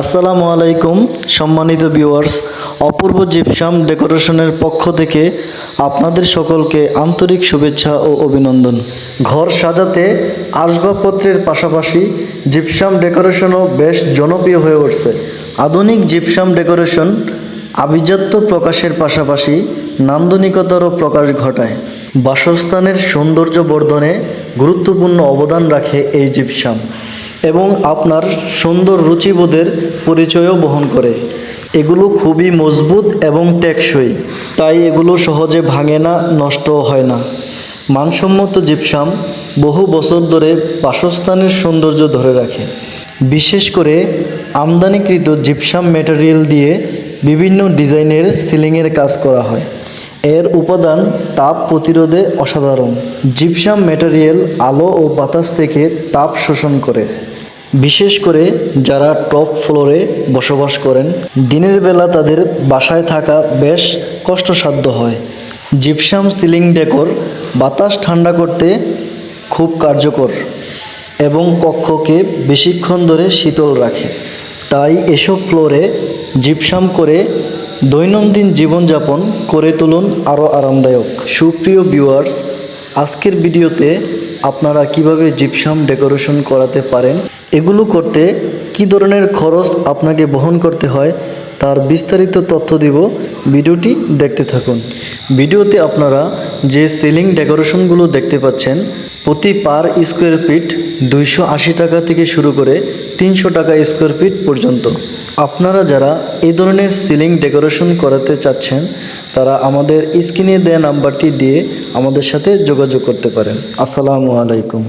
আসসালামু আলাইকুম, সম্মানিত ভিউয়ার্স অপূর্ব জিপসাম ডেকোরেশনের পক্ষ থেকে আপনাদের সকলকে আন্তরিক শুভেচ্ছা ও অভিনন্দন। ঘর সাজাতে আসবাবপত্রের পাশাপাশি জিপসাম ডেকোরেশনও বেশ জনপ্রিয় হয়ে উঠছে। আধুনিক জিপসাম ডেকোরেশন আভিজাত্য প্রকাশের পাশাপাশি নান্দনিকতারও প্রকাশ ঘটায়। বাসস্থানের সৌন্দর্য বর্ধনে গুরুত্বপূর্ণ অবদান রাখে এই জিপসাম। এবং আপনার সুন্দর রুচিবোধের পরিচয়ও বহন করে। এগুলো খুবই মজবুত এবং টেকসই, তাই এগুলো সহজে ভাঙে না, নষ্টও হয় না। মানসম্মত জিপসাম বহু বছর ধরে বাসস্থানের সৌন্দর্য ধরে রাখে। বিশেষ করে আমদানিকৃত জিপসাম ম্যাটেরিয়াল দিয়ে বিভিন্ন ডিজাইনের সিলিংয়ের কাজ করা হয়। এর উপাদান তাপ প্রতিরোধে অসাধারণ। জিপসাম ম্যাটেরিয়াল আলো ও বাতাস থেকে তাপ শোষণ করে। বিশেষ করে যারা টপ ফ্লোরে বসবাস করেন, দিনের বেলা তাদের বাসায় থাকা বেশ কষ্টসাধ্য হয়। জিপসাম সিলিং ডেকোর বাতাস ঠান্ডা করতে খুব কার্যকর এবং কক্ষকে বেশিক্ষণ ধরে শীতল রাখে। তাই এসব ফ্লোরে জিপসাম করে দৈনন্দিন জীবনযাপন করে তুলুন আরও আরামদায়ক। সুপ্রিয় ভিউয়ার্স, আজকের ভিডিওতে আপনারা কীভাবে জিপসাম ডেকোরেশন করাতে পারেন? এগুলো করতে কি ধরনের খরচ আপনাকে বহন করতে হয়, তার বিস্তারিত তথ্য দিব। ভিডিওটি দেখতে থাকুন। ভিডিওতে আপনারা যে সিলিং ডেকোরেশনগুলো দেখতে পাচ্ছেন, প্রতি পার স্কোয়ার ফিট দুইশো আশি টাকা থেকে শুরু করে তিনশো টাকা স্কোয়ার ফিট পর্যন্ত। আপনারা যারা এই ধরনের সিলিং ডেকোরেশন করাতে চাচ্ছেন, তারা আমাদের স্ক্রিনে দেয়া নাম্বারটি দিয়ে আমাদের সাথে যোগাযোগ করতে পারেন। আসসালামু আলাইকুম।